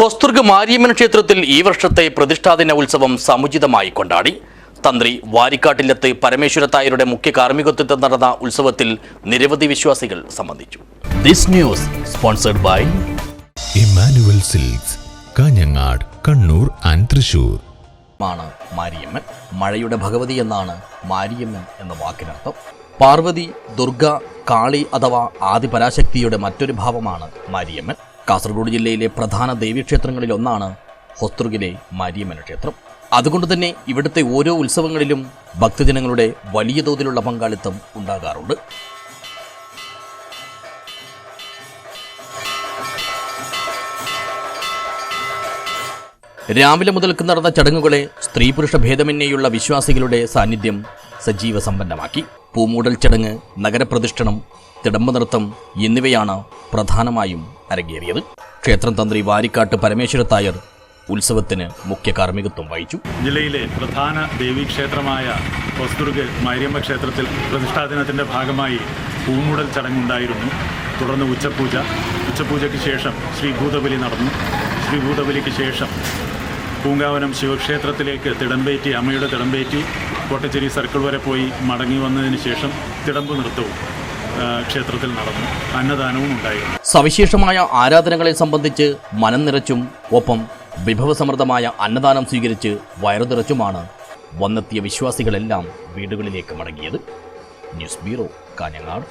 ഹോസ്തുർഗ് മാരിയമ്മൻ ക്ഷേത്രത്തിൽ ഈ വർഷത്തെ പ്രതിഷ്ഠാദിന ഉത്സവം സമുചിതമായി കൊണ്ടാടി. തന്ത്രി വാരിക്കാട്ടിലത്ത് പരമേശ്വരത്തായരുടെ മുഖ്യ കാർമ്മികത്വത്തിൽ നടന്ന ഉത്സവത്തിൽ നിരവധി വിശ്വാസികൾ സംബന്ധിച്ചു. This news sponsored by Emmanuel silks Kanhangad Kannur and Thrissur. ആണ് മാരിയമ്മൻ. മഴയുടെ ഭഗവതി എന്നാണ് മാരിയമ്മൻ എന്ന വാക്കിനർത്ഥം. പാർവതി ദുർഗ കാളി അഥവാ ആദിപരാശക്തിയുടെ മറ്റൊരു ഭാവമാണ് മാരിയമ്മൻ. കാസർഗോഡ് ജില്ലയിലെ പ്രധാന ദേവീക്ഷേത്രങ്ങളിലൊന്നാണ് ഒന്നാണ് മാരിയമ്മന ക്ഷേത്രം. അതുകൊണ്ട് തന്നെ ഇവിടുത്തെ ഓരോ ഉത്സവങ്ങളിലും ഭക്തജനങ്ങളുടെ വലിയ തോതിലുള്ള പങ്കാളിത്തം ഉണ്ടാകാറുണ്ട്. രാവിലെ മുതൽക്ക് നടന്ന ചടങ്ങുകളെ സ്ത്രീ പുരുഷ ഭേദമന്യേയുള്ള വിശ്വാസികളുടെ സാന്നിധ്യം സജീവ സമ്പന്നമാക്കി പൂമൂടൽ ചടങ്ങ് നഗരപ്രതിഷ്ഠണം തിടമ്പ നൃത്തം എന്നിവയാണ് പ്രധാനമായും അരങ്ങേറിയത്. ക്ഷേത്രം തന്ത്രി വാരിക്കാട്ട് പരമേശ്വരത്തായർ ഉത്സവത്തിന് മുഖ്യ കാർമ്മികത്വം വഹിച്ചു. ജില്ലയിലെ പ്രധാന ദേവീക്ഷേത്രമായ ഹൊസ്ദുർഗ് മാരിയമ്മ ക്ഷേത്രത്തിൽ പ്രതിഷ്ഠാദിനത്തിന്റെ ഭാഗമായി പൂമൂടൽ ചടങ്ങുണ്ടായിരുന്നു. തുടർന്ന് ഉച്ചപൂജ. ഉച്ചപൂജയ്ക്ക് ശേഷം ശ്രീഭൂതബലി നടന്നു. ശ്രീഭൂതബലിക്ക് ശേഷം പൂങ്കാവനം ശിവക്ഷേത്രത്തിലേക്ക് തിടമ്പേറ്റി അമ്മയുടെ തിടമ്പേറ്റി കോട്ടച്ചേരി സർക്കിൾ വരെ പോയി മടങ്ങി വന്നതിന് ശേഷം തിടമ്പ് നൃത്തവും ക്ഷേത്രത്തിൽ നടന്നു. അന്നദാനവും ഉണ്ടായിരുന്നു. സവിശേഷമായ ആരാധനകളെ സംബന്ധിച്ച് മനം നിറച്ചും ഒപ്പം വിഭവസമൃദ്ധമായ അന്നദാനം സ്വീകരിച്ച് വയറു നിറച്ചുമാണ് വന്നെത്തിയ വിശ്വാസികളെല്ലാം വീടുകളിലേക്ക് മടങ്ങിയത്. News bureau Kanhangad.